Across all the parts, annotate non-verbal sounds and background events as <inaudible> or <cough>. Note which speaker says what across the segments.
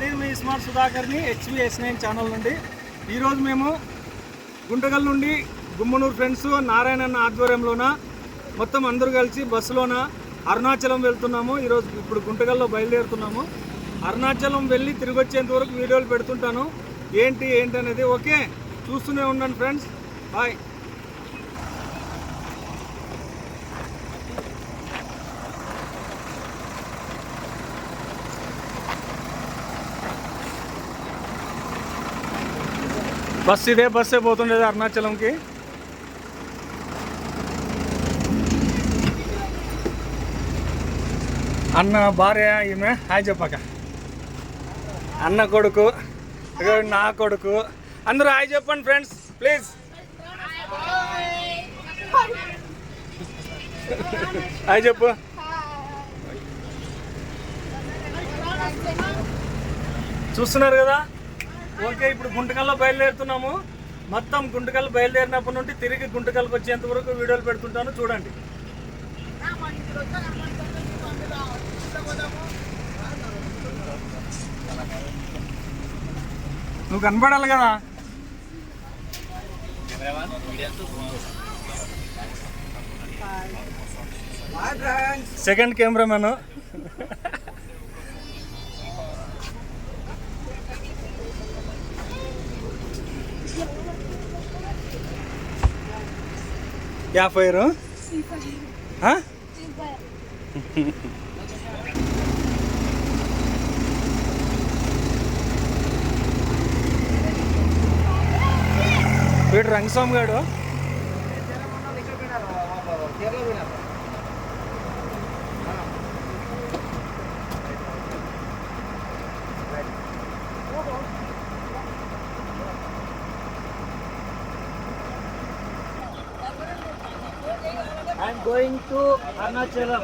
Speaker 1: నేను మీ స్మార్ట్ సుధాకర్ని హెచ్వి ఎస్ నైన్ ఛానల్ నుండి. ఈరోజు మేము గుంటగల్ నుండి గుమ్మనూరు ఫ్రెండ్స్ నారాయణన్న ఆధ్వర్యంలోన మొత్తం అందరూ కలిసి బస్సులోన అరుణాచలం వెళ్తున్నాము. ఈరోజు ఇప్పుడు గుంటగల్లో బయలుదేరుతున్నాము. అరుణాచలం వెళ్ళి తిరిగి వచ్చేంత వరకు వీడియోలు పెడుతుంటాను. ఏంటి ఏంటి అనేది ఓకే. చూస్తూనే ఉండండి ఫ్రెండ్స్. బాయ్. బస్ ఇదే బస్సే పోతుండేది అరుణాచలంకి అన్న భార్య ఈమె హాయ్ చెప్పాక అన్న కొడుకు నా కొడుకు అందరూ హాయ్ చెప్పండి ఫ్రెండ్స్ ప్లీజ్ హాయ్ చెప్పు చూస్తున్నారు కదా ఓకే ఇప్పుడు గుంటకల్లో బయలుదేరుతున్నాము. మొత్తం గుంటకల్ బయలుదేరినప్పటి నుండి తిరిగి గుంటకల్కి వచ్చేంత వరకు వీడియోలు పెడుతుంటాను. చూడండి. నువ్వు కనపడాలి కదా? సెకండ్ కెమెరామెన్ యా ఫైర్ వీడు రంగస్వామి గాడు? ఐఎమ్ గోయింగ్ టు అరుణాచలం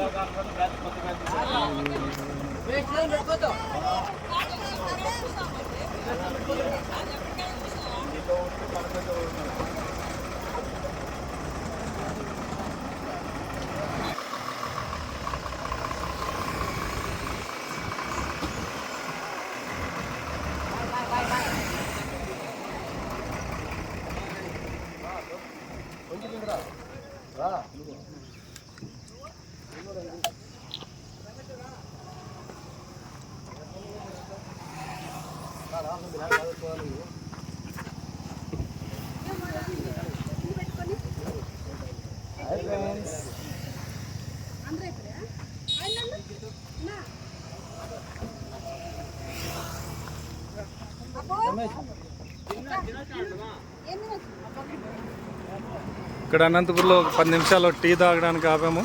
Speaker 1: ఇక్కడ అనంతపురంలో ఒక పది నిమిషాలు టీ తాగడానికి ఆపాము.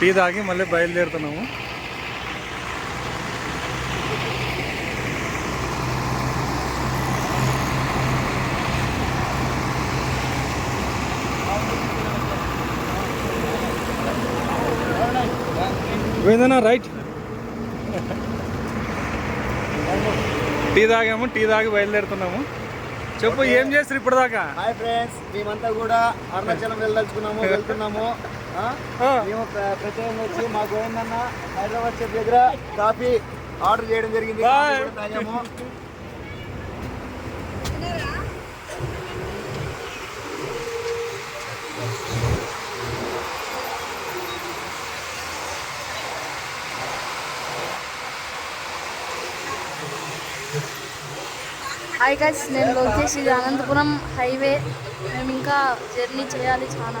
Speaker 1: టీ తాగి మళ్ళీ బయలుదేరుతున్నాము. వేదనా రైట్. టీ తాగాము టీ తాగి బయలుదేరుతున్నాము. చెప్పు ఏం చేస్తారు ఇప్పటిదాకా?
Speaker 2: హాయ్ ఫ్రెండ్స్ మేమంతా కూడా అరుణాచలం వెళ్ళదలుచుకున్నాము <laughs> వెళ్తున్నాము. మేము ప్ర- ప్రత్యేకంగా వచ్చి మా గోవిందన్న హైదరాబాద్ దగ్గర కాఫీ ఆర్డర్ చేయడం జరిగింది. తాగాము.
Speaker 3: హాయ్ గైస్ నేను లోకేష్ ఇది అనంతపురం హైవే. మేము ఇంకా జర్నీ చేయాలి చాలా.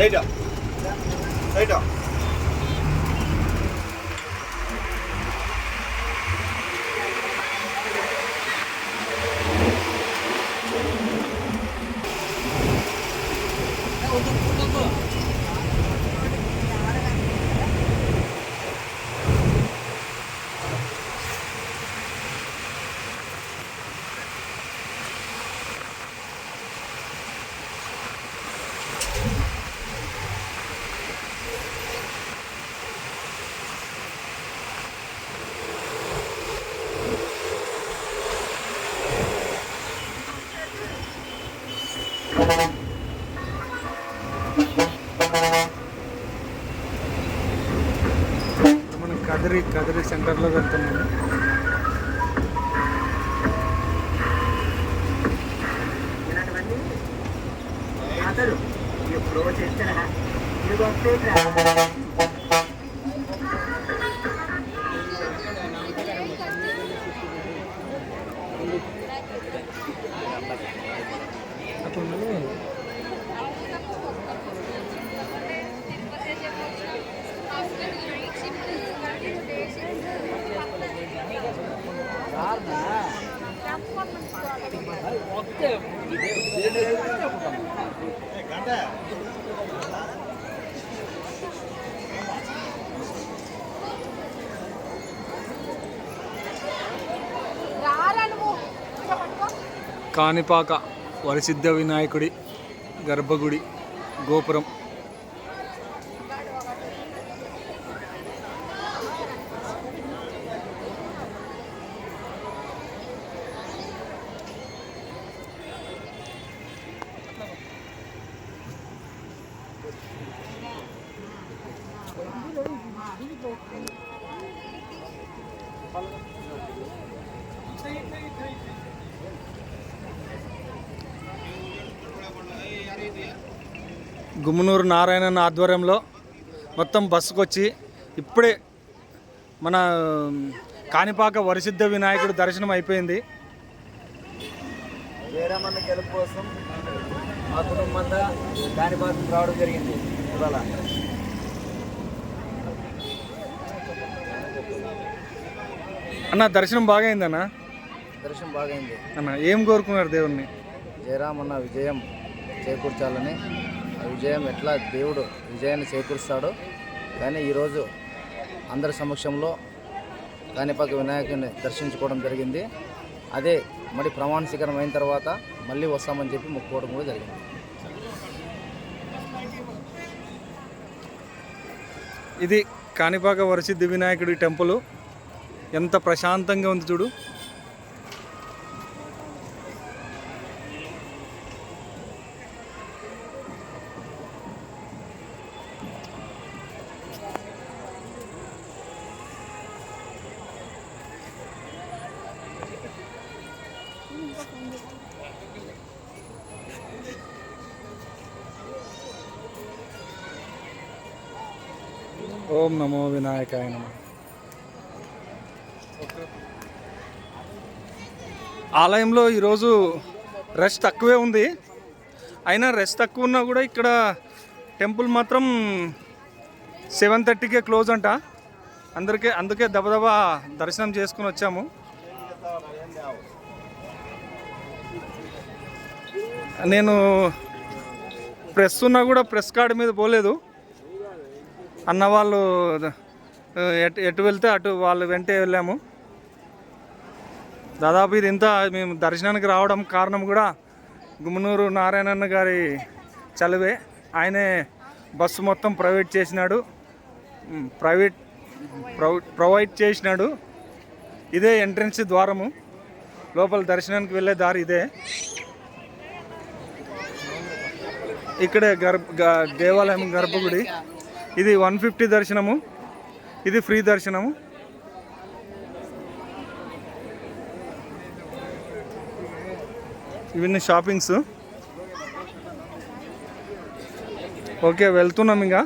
Speaker 2: రైట్ రైట్
Speaker 1: ఇప్పుడు మనం కదిరి కదిరి సెంటర్లో వెళ్తున్నాను. ఇలాంటివన్నీ అతను ఎప్పుడో చేస్తారా? కాణిపాక వరిసిద్ధ వినాయకుడి గర్భగుడి గోపురం. గుమ్మనూరు నారాయణ ఆధ్వర్యంలో మొత్తం బస్సుకు వచ్చి ఇప్పుడే మన కాణిపాక వరిసిద్ధ వినాయకుడు దర్శనం అయిపోయింది.
Speaker 2: జయరామన్న గెలుపు కోసం మా కుటుంబంగా కాణిపాకం రావడం జరిగింది ఇవాళ.
Speaker 1: అన్న దర్శనం బాగా అయిందన్న
Speaker 2: దర్శనం బాగైంది.
Speaker 1: అన్న ఏం కోరుకున్నారు దేవుణ్ణి?
Speaker 2: జయరామన్న విజయం చేకూర్చాలని ఆ విజయం ఎట్లా దేవుడు విజయాన్ని చేకూరుస్తాడో కానీ ఈరోజు అందరి సమక్షంలో కాణిపాక వినాయకుని దర్శించుకోవడం జరిగింది. అదే మరి ప్రమాణ స్వీకారం అయిన తర్వాత మళ్ళీ వస్తామని చెప్పి మొక్కుకోవడం కూడా జరిగింది.
Speaker 1: ఇది కాణిపాక వరసిద్ధి వినాయకుడి టెంపుల్. ఎంత ప్రశాంతంగా ఉంది చూడు. ఓం నమో వినాయకాయ నమ. ఆలయంలో ఈరోజు రష్ తక్కువే ఉంది. అయినా రష్ తక్కువ ఉన్నా కూడా ఇక్కడ టెంపుల్ మాత్రం సెవెన్ థర్టీకే క్లోజ్ అంట. అందరికీ అందుకే దబదబా దర్శనం చేసుకుని వచ్చాము. నేను ప్రెస్ ఉన్నా కూడా ప్రెస్ కార్డు మీద పోలేదు. అన్న వాళ్ళు ఎటు ఎటు వెళ్తే అటు వాళ్ళు వెంటే వెళ్ళాము. దాదాపు ఇది ఇంత మేము దర్శనానికి రావడం కారణం కూడా గుమ్మనూరు నారాయణన్న గారి చలివే. ఆయనే బస్సు మొత్తం ప్రైవేట్ చేసినాడు. ప్రైవేట్ ప్రొవైడ్ చేసినాడు. ఇదే ఎంట్రన్స్ ద్వారము. లోపల దర్శనానికి వెళ్ళే దారి ఇదే. ఇక్కడే గర్భ గ- దేవాలయం గర్భగుడి. ఇది వన్ ఫిఫ్టీ దర్శనము. ఇది ఫ్రీ దర్శనము. ఇవన్నీ షాపింగ్స్. ఓకే వెళ్తున్నాం ఇంకా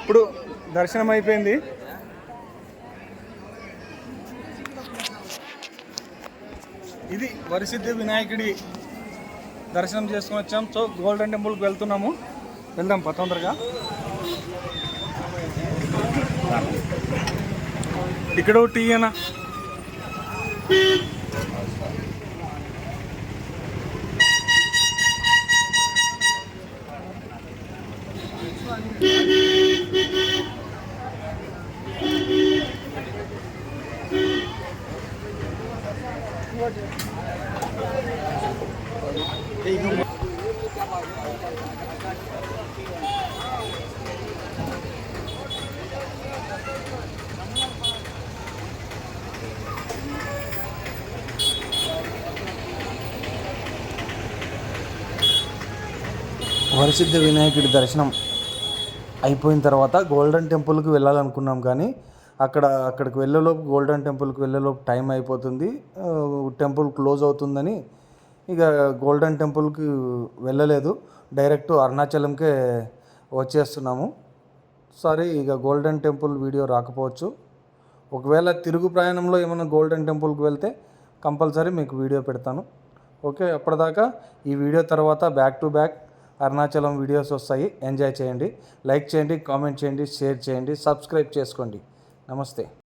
Speaker 4: ఇప్పుడు దర్శనం అయిపోయింది. ఇది వరిసిద్ధి వినాయకుడి దర్శనం చేసుకొని వచ్చాం. సో గోల్డెన్ టెంపుల్కి వెళ్తున్నాము. వెళ్దాం పా తొందరగా. ఇక్కడ టీ అనా
Speaker 1: ప్రసిద్ధ వినాయకుడి దర్శనం అయిపోయిన తర్వాత గోల్డెన్ టెంపుల్కి వెళ్ళాలనుకున్నాం కానీ అక్కడ అక్కడికి వెళ్ళేలోపు గోల్డెన్ టెంపుల్కి వెళ్ళేలోపు టైం అయిపోతుంది. టెంపుల్ క్లోజ్ అవుతుందని ఇక గోల్డెన్ టెంపుల్కి వెళ్ళలేదు. డైరెక్ట్ అరుణాచలంకే వచ్చేస్తున్నాము. సారీ ఇక గోల్డెన్ టెంపుల్ వీడియో రాకపోవచ్చు. ఒకవేళ తిరుగు ప్రయాణంలో ఏమైనా గోల్డెన్ టెంపుల్కి వెళ్తే కంపల్సరీ మీకు వీడియో పెడతాను. ఓకే అప్పటిదాకా ఈ వీడియో తర్వాత back to back Arunachalam videos వస్తాయి. ఎంజాయ్ చేయండి. లైక్ చేయండి కామెంట్ చేయండి షేర్ చేయండి సబ్స్క్రైబ్ చేసుకోండి. నమస్తే.